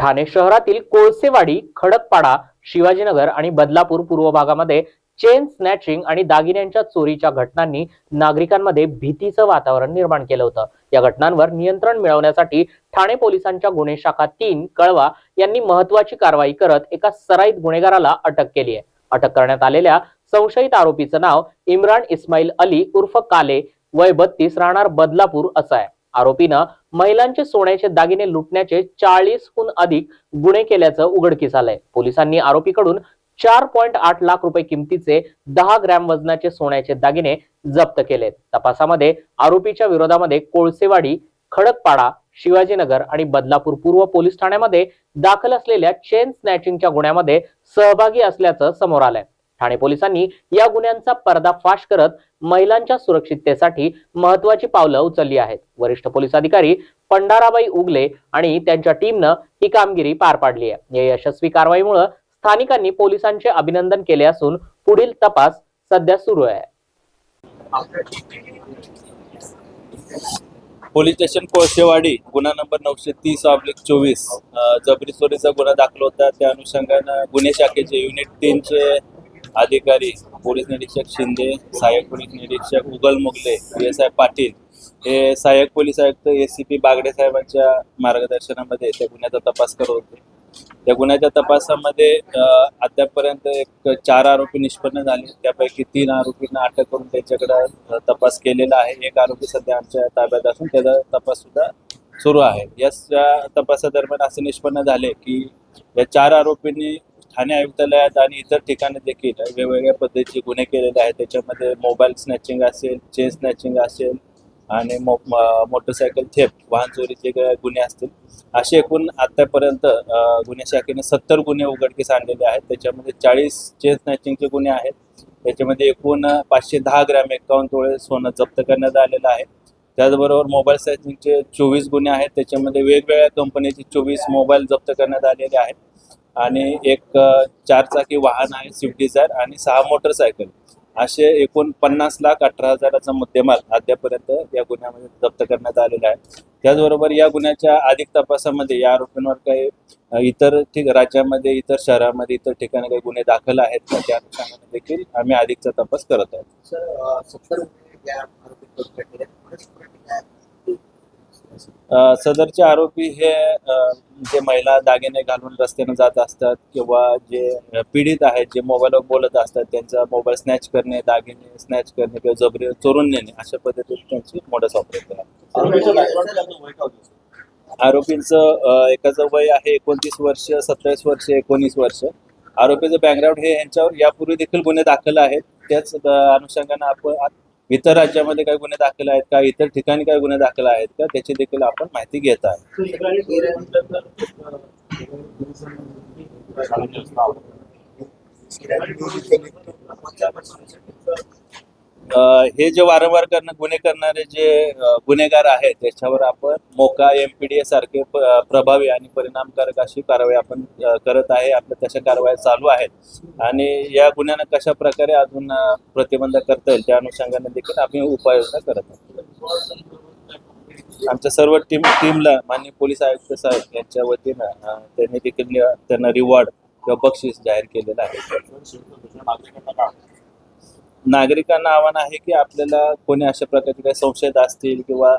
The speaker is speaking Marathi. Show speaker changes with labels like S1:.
S1: ठाणे शहरातील कोळसेवाडी खडकपाडा शिवाजीनगर आणि बदलापूर पूर्व भागामध्ये चेन स्नॅचिंग आणि दागिन्यांच्या चोरीच्या घटनांनी नागरिकांमध्ये भीतीचं वातावरण निर्माण केलं होतं. या घटनांवर नियंत्रण मिळवण्यासाठी ठाणे पोलिसांच्या गुन्हे शाखा तीन कळवा यांनी महत्वाची कारवाई करत एका सराईत गुन्हेगाराला अटक केली आहे. अटक करण्यात आलेल्या संशयित आरोपीचं नाव इम्रान इस्माईल अली उर्फ काले वय बत्तीस राहणार बदलापूर असं आहे. आरोपीनं महिलांचे सोन्याचे दागिने लुटण्याचे चाळीसहून अधिक गुन्हे केल्याचं उघडकीस आलंय. पोलिसांनी आरोपीकडून चार पॉईंट आठ लाख रुपये किमतीचे दहा ग्रॅम वजनाचे सोन्याचे दागिने जप्त केले तपासामध्ये आरोपीच्या विरोधामध्ये कोळसेवाडी खडकपाडा शिवाजीनगर आणि बदलापूर पूर्व पोलीस ठाण्यामध्ये दाखल असलेल्या चेन स्नॅचिंगच्या गुन्ह्यामध्ये सहभागी असल्याचं समोर आलंय. ठाणे पोलिसांनी या गुन्ह्यांचा पर्दाफाश करत महिलांच्या सुरक्षिततेसाठी महत्वाची पावलं उचलली आहेत. वरिष्ठ पोलीस अधिकारी पंडाराबाई उगले आणि त्यांच्या टीमनं ही कामगिरी पार पाडली आहे. या यशस्वी कारवाईमुळे स्थानिकांनी पोलिसांचे अभिनंदन केले असून पुढील तपास सध्या सुरू आहे.
S2: पोलीस स्टेशन कोळशेवाडी गुन्हा नंबर नऊशे तीस ऑब्लिक चोवीस जबरी चोरीचा गुन्हा दाखल होता. त्या अनुषंगानं गुन्हे शाखेचे युनिट तीनचे अधिकारी पोलीस निरीक्षक शिंदे सहाय्यक पोलीस निरीक्षक उगल मुगले एस आय पाटील हे सहाय्यक पोलीस आयुक्त एस सी पी बागडे साहेबांच्या मार्गदर्शनामध्ये त्या गुन्ह्याचा तपास करत होते. त्या गुन्ह्याच्या तपासामध्ये अद्यापपर्यंत एक चार आरोपी निष्पन्न झाले. त्यापैकी तीन आरोपींना अटक करून त्याच्याकडे तपास केलेला आहे. एक आरोपी सध्या आमच्या ताब्यात असून त्याचा तपास सुद्धा सुरू आहे. या तपासादरम्यान असे निष्पन्न झाले की या चार आरोपींनी ठाणे आयुक्तालयात आणि इतर ठिकाणी देखील वेगवेगळ्या पद्धतीचे गुन्हे केलेले आहेत. त्याच्यामध्ये मोबाईल स्नॅचिंग असेल चेन स्नॅचिंग असेल आणि मो मोटरसायकल थेप वाहन चोरीचे गुन्हे असतील. असे एकूण आतापर्यंत गुन्हे शाखेने सत्तर गुन्हे उघडकीस आणलेले आहेत. त्याच्यामध्ये चाळीस चेन स्नॅचिंगचे गुन्हे आहेत. त्याच्यामध्ये एकूण पाचशे दहा ग्रॅम एकावन्न तोळे सोनं जप्त करण्यात आलेलं आहे. त्याचबरोबर मोबाईल स्नॅचिंगचे चोवीस गुन्हे आहेत. त्याच्यामध्ये वेगवेगळ्या कंपनीचे चोवीस मोबाईल जप्त करण्यात आलेले आहेत. आणि एक चारचाकी वाहन आहे स्विफ्ट डिझायर आणि सहा मोटरसायकल. असे एकूण पन्नास लाख अठरा हजाराचा मुद्देमाल अद्यापर्यंत या गुन्ह्यामध्ये जप्त करण्यात आलेला आहे. त्याचबरोबर या गुन्ह्याच्या अधिक तपासामध्ये या आरोपींवर काही इतर ठीक राज्यामध्ये इतर शहरामध्ये इतर ठिकाणी काही गुन्हे दाखल आहेत का त्या अनुषंगाने देखील आम्ही अधिकचा तपास करत आहोत. सदरचे आरोपी हे जे महिला दागिने घालून रस्त्याने जात असतात किंवा जे पीडित आहेत जे मोबाईलवर बोलत असतात त्यांचा मोबाईल स्नॅच करणे दागिने स्नॅच करणे किंवा जबरी चोरून नेणे अशा पद्धतीने त्यांची मोडस ऑपरेट आहे.
S3: वय
S2: आरोपींचं एकाचं वय आहे एकोणतीस वर्ष सत्तावीस वर्ष एकोणीस वर्ष. आरोपीचं बॅकग्राऊंड हे यांच्यावर यापूर्वी देखील गुन्हे दाखल आहेत. त्याच अ, अनुषंगानं आपण इतर राज्यामध्ये काही गुन्हे दाखल आहेत का? इतर ठिकाणी काही गुन्हे दाखल आहेत का? त्याची देखील आपण माहिती घेत आहे हे जे वारंवार करणं गुन्हे करणारे जे गुन्हेगार आहेत त्याच्यावर आपण मोका एमपीडीए सारखे प्रभावी आणि परिणामकारक अशी कारवाई आपण करत आहे. आपल्या तशा कारवाई चालू आहेत. आणि या गुन्ह्यांना कशा प्रकारे अजून प्रतिबंध करता येईल त्या अनुषंगाने देखील आम्ही उपाययोजना करत आहोत. आमच्या सर्व टीम टीमला माननीय पोलीस आयुक्त साहेब यांच्या वतीनं त्यांनी देखील त्यांना रिवॉर्ड किंवा बक्षीस जाहीर केलेलं आहे.
S3: नागरिकांना
S2: आव्हान आहे की आपल्याला कोणी अशा प्रकारचे काही संशयित असतील किंवा